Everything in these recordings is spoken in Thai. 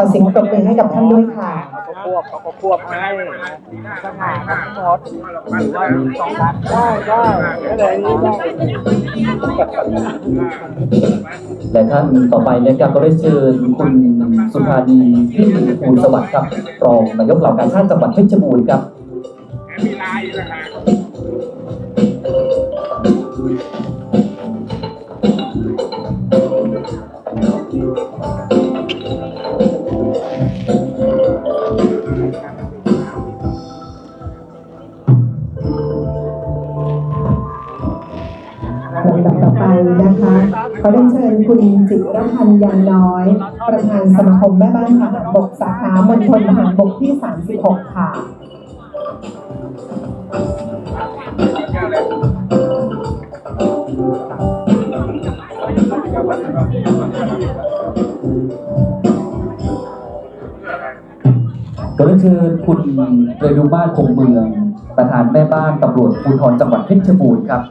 ค่ะขอเสียงปรบมือให้กับท่านด้วยค่ะเขาควบเขาควบให้สง่าครับพอดหรือว่าสองพันได้ได้ก็เลยนี่ได้และท่านต่อไปนะครับก็ได้เชิญคุณสุภาดีพิมพ์ภูสวัสดิ์ครับรองนายกเหล่าการชาติจังหวัดเพชรบูรณ์ครับมีลายนะฮะ ลำดับต่อไปนะคะขอเรียนเชิญคุณจิรพันธ์ยางน้อย ประธานสมาคมแม่บ้านทหารบกสาขามณฑลทหารบกที่ 36 ค่ะก็ได้เชิญคุณเรนุมาศคงเมือง ประธานแม่บ้านตำรวจภูธรจังหวัดเพชรบูรณ์ครับ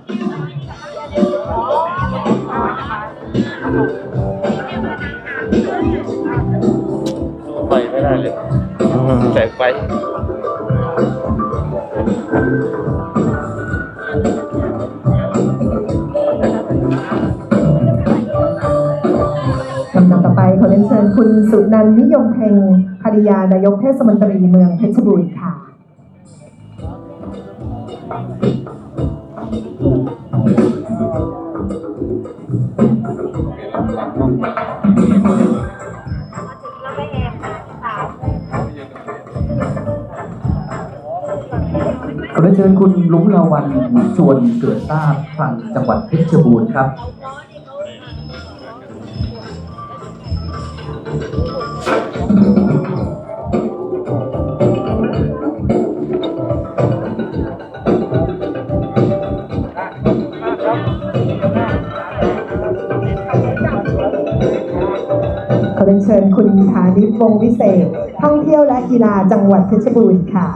ไฟไม่ได้เลยแสงไฟลำดับต่อไปขอเรียนเชิญคุณสุนันท์นิยมเพ็งภริยานายกเทศมนตรีเมืองเพชรบูรณ์ค่ะ ก็ได้เชิญคุณลุงลาวันชวนเกิดทราบทางจังหวัดเพชรบูรณ์ครับ ขอเรียนเชิญคุณฐานิตวงวิเศษ ท่องเที่ยวและกีฬาจังหวัดเพชรบูรณ์ค่ะ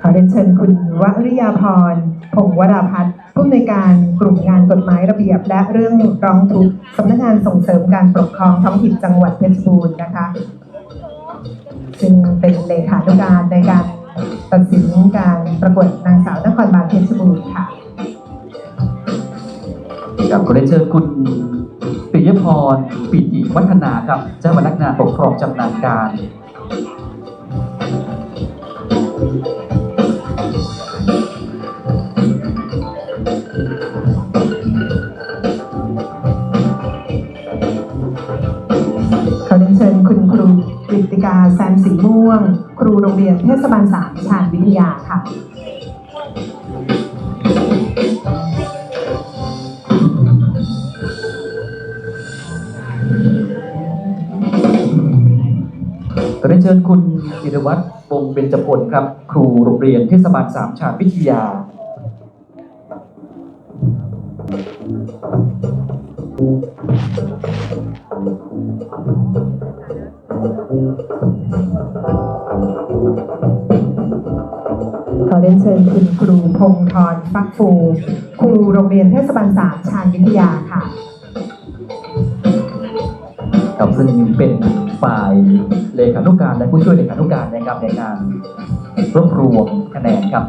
ขอเรียนเชิญคุณวริยาพร พงวราพัฒน์ อำนวยการกลุ่มงานกฎหมายระเบียบ และเรื่องร้องทุกข์สำนักงานส่งเสริมการปกครองท้องถิ่นจังหวัดเพชรบูรณ์นะคะซึ่งเป็นเลขานุการในการตัดสินการประกวดนางสาวนครบาลเพชรบูรณ์ค่ะครับก็ได้เชิญคุณปิยพรปิติวัฒนาครับเจ้าพนักงานปกครองจำนาญการ กฤติกาแซมสีม่วง ครูโรงเรียนเทศบาลสามชาญวิทยาค่ะก็ได้เชิญคุณจิรวัตรวงเบญจพลครับ ครูโรงเรียนเทศบาลสามชาญวิทยา ขอเรียนเชิญคุณครูพงศ์ธรฟักฟู ครูโรงเรียนเทศบาลสามชาญวิทยาค่ะครับซึ่งเป็นฝ่ายเลขานุการและผู้ช่วยเลขานุการนะครับในการรวบรวมคะแนนครับ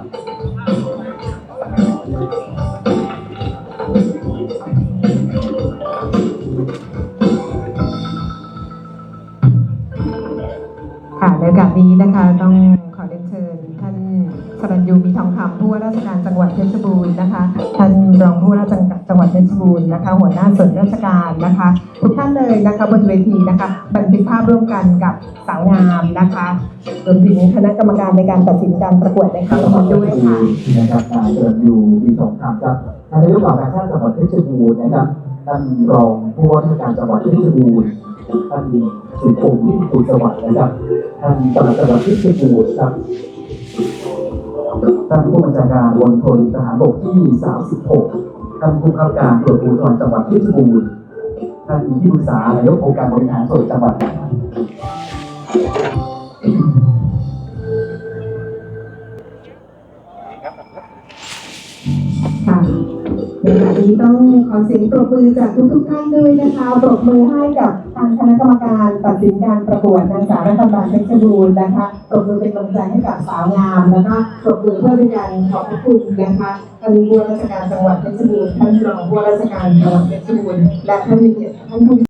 ค่ะในโอกาสนี้นะคะต้องขอเรียนเชิญ ท่านสรัญยูมีทองคำผู้ว่าราชการจังหวัดเพชรบูรณ์นะคะ ท่านรองผู้ว่าราชการจังหวัดเพชรบูรณ์นะคะ หัวหน้าส่วนราชการนะคะ ทุกท่านเลยนะคะบนเวทีนะคะบันทึกภาพร่วมกันกับสาวงามนะคะรวมถึงคณะกรรมการในการตัดสินการประกวดในครั้งนี้ด้วยค่ะนะครับนายเดินอยู่มีสองคำครับนายกเหล่าการชาติจังหวัดเพชรบูรณ์นะครับท่านรองผู้ว่าราชการจังหวัดเพชรบูรณ์ ท่านสุพงศ์ที่สุณสวัสดิ์นะครับ ท่านปลัดจังหวัดเพชรบูรณ์ครับ ท่านผู้บัญชาการมณฑลทหารบกที่ 36 ท่านผู้เข้าการตรวจภูธรจังหวัดเพชรบูรณ์ท่านที่ปรึกษานายกองค์การบริหารส่วนจังหวัดค่ะใน ขณะนี้ต้องขอเสียงปรบมือจากทุกทุกท่านด้วยนะคะปรบมือให้กับทางคณะกรรมการตัดสินการประกวดนางสาวรัฐบาลเพชรบูรณ์นะคะปรบมือเป็นกำลังใจให้กับสาวงามนะคะปรบมือเพื่อเป็นการขอบพระคุณนะคะท่านผู้ว่าราชการจังหวัดเพชรบูรณ์ท่านรองผู้ว่าราชการจังหวัดเพชรบูรณ์และท่านผู้เกียรติท่านผู้